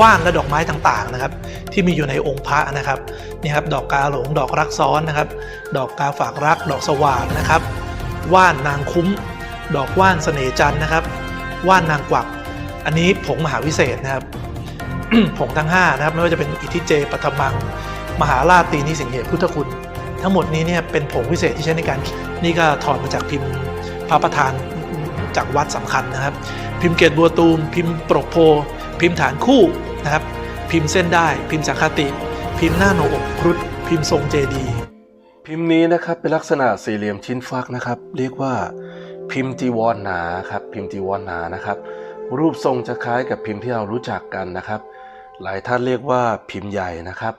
ว่านและดอกไม้ต่างๆนะครับ ที่มีอยู่ในองค์พระนะครับนี่ครับดอกกาหลง ดอกรักซ้อนนะครับ ดอกกาฝากรัก ดอกสว่านนะครับ ว่านนางคุ้ม ดอกว่านเสน่จันนะครับ ว่านนางกวัก อันนี้ผงมหาวิเศษนะครับผงทั้ง5นะครับไม่ว่าจะเป็นอิทิเจปฐมัง มหาราตีนิสิงเหพุทธคุณ ทั้งหมดนี้เนี่ยเป็นผงวิเศษที่ใช้ในการนี่ก็ถอดมาจากพิมพ์พระประธานจากวัดสำคัญนะครับ พิมพ์เกตบัวตูม พิมพ์ปรกโพ พิมพ์ฐานคู่ นะครับ พิมพ์เส้นได้ พิมพ์สังคติ พิมพ์หน้าโหนกครุฑพิมพ์ทรงเจดีพิมพ์นี้นะครับเป็นลักษณะสี่เหลี่ยมชิ้นฟักนะครับ เรียกว่าพิมพ์จีวรหนาครับพิมพ์จีวรหนานะครับ รูปทรงจะคล้ายกับพิมพ์ที่เรารู้จักกันนะครับ หลายท่านเรียกว่าพิมพ์ใหญ่นะครับ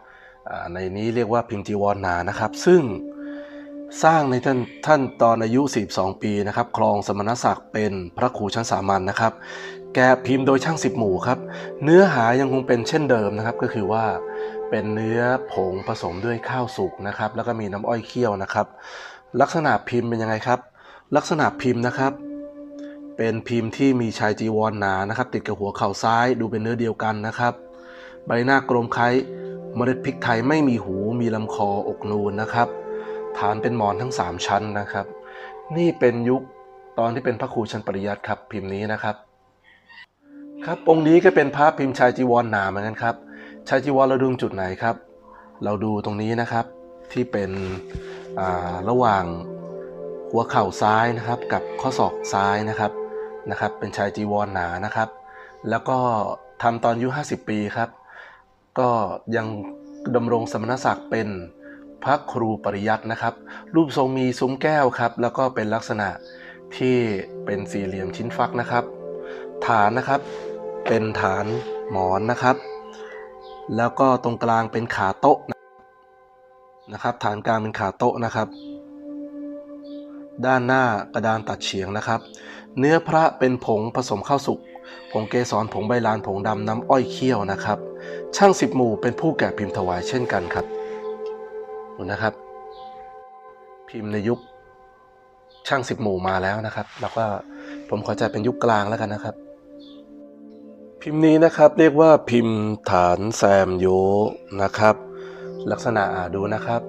ในนี้เรียกว่าพิมพ์จีวรหนานะครับ ซึ่งสร้างในท่านท่านตอนอายุ 42 ปีนะครับ ครองสมณศักดิ์เป็นพระครูชั้นสามัญนะครับ แกะพิมพ์โดยช่างสิบหมู่ครับ เนื้อหายังคงเป็นเช่นเดิมนะครับ ก็คือว่าเป็นเนื้อผงผสมด้วยข้าวสุกนะครับ แล้วก็มีน้ำอ้อยเคี่ยวนะครับ ลักษณะพิมพ์เป็นยังไงครับ ลักษณะพิมพ์นะครับ เป็นพิมพ์ที่มีชายจีวรหนานะครับ ติดกับหัวเข่าซ้ายดูเป็นเนื้อเดียวกันนะครับ ใบหน้ากลมคล้ายเมล็ดพริกไทยไม่มีหูมีลำคออกนูนนะครับ ฐานเป็นหมอนทั้ง 3 ชั้นนะครับ นี่เป็นยุคตอนที่เป็นพระครูชั้นปริยัติครับ พิมพ์นี้นะครับ ครับองค์นี้ก็เป็นพระพิมพ์ชายจีวรหนาเหมือนกันครับชายจีวรเราดูจุดไหนครับ เราดูตรงนี้นะครับที่เป็นระหว่างหัวเข่าซ้ายนะครับกับข้อศอกซ้ายนะครับนะครับเป็นชายจีวรหนานะครับ แล้วก็ทำตอนอายุ 50 ปีครับ ก็ยังดำรงสมณศักดิ์เป็นพระครูปริยัตินะครับ รูปทรงมีซุ้มแก้วครับ แล้วก็เป็นลักษณะที่เป็นสี่เหลี่ยมชิ้นฟักนะครับ ฐานนะครับ เป็นฐานหมอนนะครับ แล้วก็ตรงกลางเป็นขาโต๊ะนะครับ ฐานกลางเป็นขาโต๊ะนะครับ ด้านหน้ากระดานตัดเฉียงนะครับ เนื้อพระเป็นผงผสมข้าวสุก ผงเกสรผงใบลานผงดำน้ำอ้อยเคี่ยวนะครับ ช่างสิบหมู่เป็นผู้แกะพิมพ์ถวายเช่นกันครับนะครับ พิมพ์ในยุคช่างสิบหมู่มาแล้วนะครับ แล้วก็ผมขอจัดเป็นยุคกลางแล้วกันนะครับ พิมพ์นี้นะครับเรียกว่าพิมพ์ฐานแซมโยนะครับ ลักษณะอ่าดูนะครับ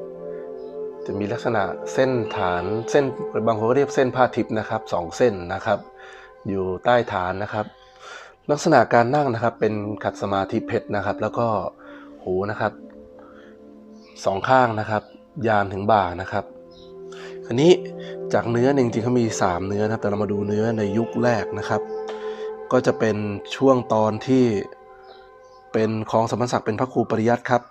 จะมีลักษณะเส้นฐานเส้นบางคนเรียกเส้นผ้าทิพย์นะครับสองเส้นนะครับ อยู่ใต้ฐานนะครับ ลักษณะการนั่งนะครับเป็นขัดสมาธิเพชรนะครับ แล้วก็หูนะครับสองข้างนะครับ ยานถึงบ่านะครับ อันนี้จากเนื้อเนี่ยจริงๆเขามี 3 เนื้อนะครับ แต่เรามาดูเนื้อในยุคแรกนะครับ ก็จะเป็นช่วงตอนที่เป็นของสมณศักดิ์เป็นพระครูปริยัติครับ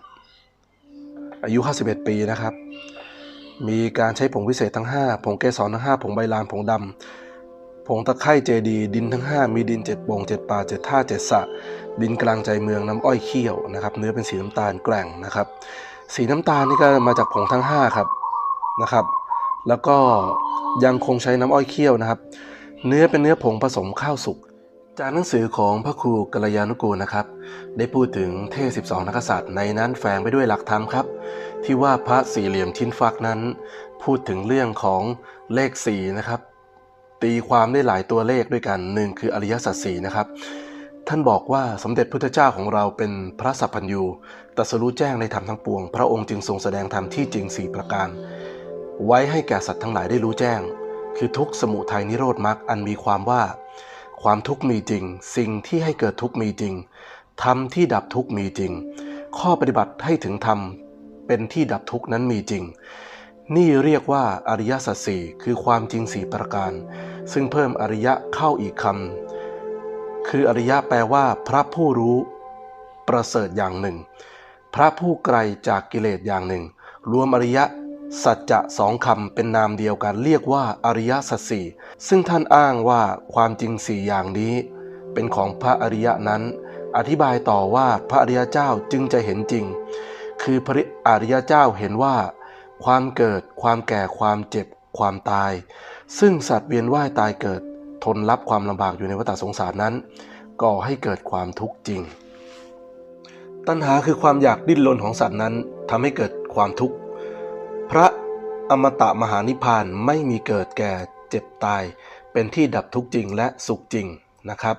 อายุ 51 ปีนะครับ มีการใช้ผงวิเศษทั้ง 5 ผงเกสรทั้ง 5 ผงใบลานผงดำผงตะไคร่เจดี ดินทั้ง 5 มีดิน 7 โป่ง 7 ป่า 7 ท่า 7สะ ดินกลางใจเมืองน้ำอ้อยเคี่ยวนะครับ เนื้อเป็นสีน้ำตาลแกร่งนะครับ สีน้ำตาลนี่ก็มาจากผงทั้ง 5 ครับนะครับ แล้วก็ยังคงใช้น้ำอ้อยเคี่ยวนะครับ เนื้อเป็นเนื้อผงผสมข้าวสุก จากหนังสือของพระครูกัลยาณกูลนะครับ ได้พูดถึงเทพ12 นักษัตริย์ในนั้นแฝงไปด้วยหลักธรรมครับ ที่ว่าพระสี่เหลี่ยมชิ้นฟักนั้น พูดถึงเรื่องของเลข4นะครับ ตีความได้หลายตัวเลขด้วยกันหนึ่งคืออริยสัจสี่นะครับ ท่านบอกว่าสมเด็จพุทธเจ้าของเราเป็นพระสัพพัญญูตรัสรู้แจ้งในธรรมทั้งปวง พระองค์จึงทรงแสดงธรรมที่จริงสี่ประการ ไว้ให้แก่สัตว์ทั้งหลายได้รู้แจ้ง คือทุกสมุทัยนิโรธมรรคอันมีความว่า ความทุกข์มีจริง สิ่งที่ให้เกิดทุกข์มีจริงธรรมที่ดับทุกข์มีจริง ข้อปฏิบัติให้ถึงธรรมเป็นที่ดับทุกข์นั้นมีจริง นี่เรียกว่าอริยสัจสี่คือความจริงสี่ประการ ซึ่งเพิ่มอริยะเข้าอีกคำคืออริยะแปลว่า พระผู้รู้ ประเสริฐอย่างหนึ่ง พระผู้ไกลจากกิเลสอย่างหนึ่ง รวมอริยะ สัจจะสองคำเป็นนามเดียวกันเรียกว่าอริยสัจสี่ซึ่งท่านอ้างว่าความจริงสี่อย่างนี้ เป็นของพระอริยะนั้น อธิบายต่อว่าพระอริยเจ้าจึงจะเห็นจริง คือพระอริยเจ้าเห็นว่า ความเกิด ความแก่ ความเจ็บ ความตาย ซึ่งสัตว์เวียนว่ายตายเกิด ทนรับความลำบากอยู่ในวัฏสงสารนั้น ก่อให้เกิดความทุกข์จริง ตัณหาคือความอยากดิ้นรนของสัตว์นั้นทำให้เกิดความทุกข์ พระอมตะมหานิพพานไม่มีเกิดแก่เจ็บตาย เป็นที่ดับทุกข์จริงและสุขจริงนะครับ